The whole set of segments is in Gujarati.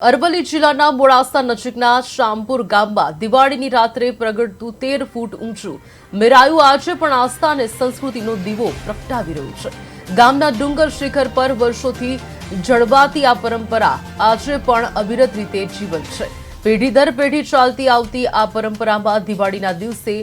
અરવલ્લી જિલ્લાના મોડાસા નજીકના શામપુર ગામમાં દિવાળીની રાત્રે પ્રગટતું તેર ફૂટ ઊંચું મેરાયું આજે પણ આસ્થા અને સંસ્કૃતિનો દીવો પ્રગટાવી રહ્યું છે. ગામના ડુંગર શિખર પર વર્ષોથી જળવાતી આ પરંપરા આજે પણ અવિરત રીતે જીવંત છે. પેઢી દર પેઢી ચાલતી આવતી આ પરંપરામાં દિવાળીના દિવસે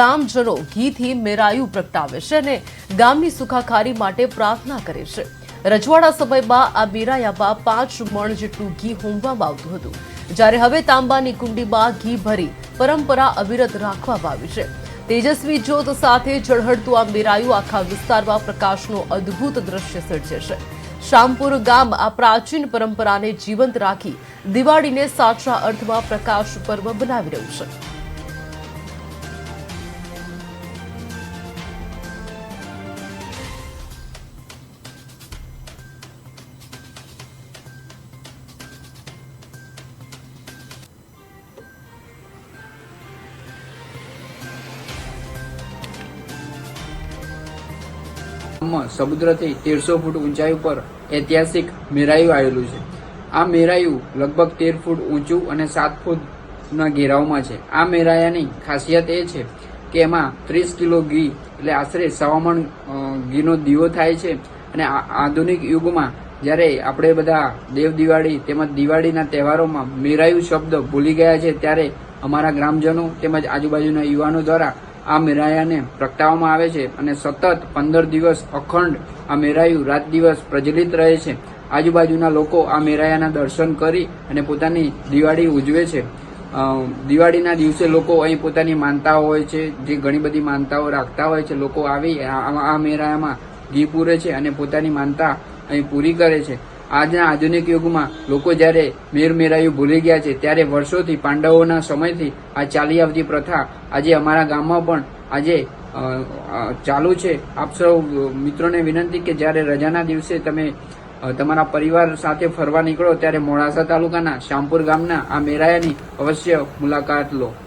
ગામજનો ઘીથી મેરાયું પ્રગટાવે છે અને ગામની સુખાકારી માટે પ્રાર્થના કરે છે. રજવાડા સમયમાં આ મેરાયામાં પાંચ મણ જેટલું ઘી હોમવામાં આવતું હતું. જ્યારે હવે તાંબાની કુંડીમાં ઘી ભરી પરંપરા અવિરત રાખવામાં આવી છે. તેજસ્વી જ્યોત સાથે ઝળહળતું આ મેરાયું આખા વિસ્તારમાં પ્રકાશનો અદ્ભુત દ્રશ્ય સર્જે છે શામપુર ગામ આ પ્રાચીન પરંપરાને જીવંત રાખી દિવાળીને સાચા અર્થમાં પ્રકાશ પર્વ બનાવી રહ્યું છે. સમુદ્રથી તેરસો ફૂટ ઊંચાઈ ઉપર ઐતિહાસિક મેરાયું આવેલું છે. આ મેરાયું લગભગ તેર ફૂટ ઊંચું અને સાત ફૂટના ઘેરાવમાં છે. આ મેરાયાની ખાસિયત એ છે કે એમાં ત્રીસ કિલો ઘી એટલે આશરે સવામણ ઘીનો દીવો થાય છે અને આધુનિક યુગમાં જ્યારે આપણે બધા દેવ દિવાળી તેમજ દિવાળીના તહેવારોમાં મેરાયું શબ્દ ભૂલી ગયા છે ત્યારે અમારા ગ્રામજનો તેમજ આજુબાજુના યુવાનો દ્વારા આ મેરાયાને પ્રગટાવવામાં આવે છે અને સતત પંદર દિવસ અખંડ આ મેરાયું રાત દિવસ પ્રજ્વલિત રહે છે. આજુબાજુના લોકો આ મેરાયાના દર્શન કરી અને પોતાની દિવાળી ઉજવે છે. દિવાળીના દિવસે લોકો અહીં પોતાની માનતાઓ હોય છે, જે ઘણી બધી માનતાઓ રાખતા હોય છે. લોકો આવી આ મેરાયામાં ઘી પૂરે છે અને પોતાની માનતા અહીં પૂરી કરે છે. આજના આધુનિક યુગમાં લોકો જ્યારે મેર મેરાયું ભૂલી ગયા છે, ત્યારે વર્ષોથી, પાંડવોના સમયથી આ ચાલી આવતી પ્રથા આજે અમારા ગામમાં પણ આજે ચાલુ છે. આપ સૌ મિત્રોને વિનંતી કે જ્યારે રજાના દિવસે તમે તમારા પરિવાર સાથે ફરવા નીકળો, ત્યારે મોડાસા તાલુકાના શામપુર ગામના આ મેરાયાની અવશ્ય મુલાકાત લો.